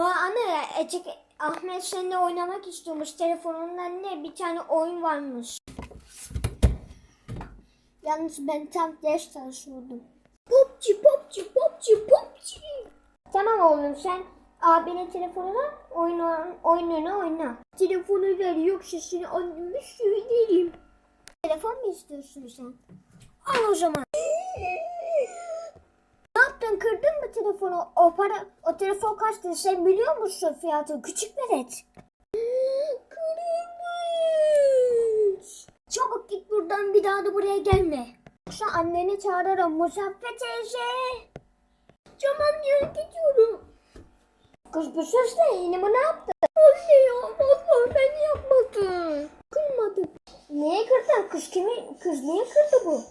Ya anne Ecek Ahmet seninle oynamak istiyormuş. Telefonundan ne bir tane oyun varmış. Yalnız ben tam ders çalışıyordum. Popçi popçi popçi popçi. Tamam oğlum sen abinin telefonuna oyun, oyununu oyna. Telefonu ver yoksa seni anneme söylerim. Telefon mu istiyorsun sen? Al o zaman. Ne yaptın? Kırdın mı telefonu? O para, o telefon kaçtı? Sen biliyor musun fiyatı? Küçük velet. Kırılmış. Çabuk git buradan bir daha da buraya gelme. Yoksa anneni çağırırım Muzaffer teyze. Tamam ya gidiyorum. Kız bu ses ne? Yine ne yaptın? Anne ya vallahi ben yapmadım. Kırmadım. Niye kırdın? Kız kimi? Kız niye kırdı bu?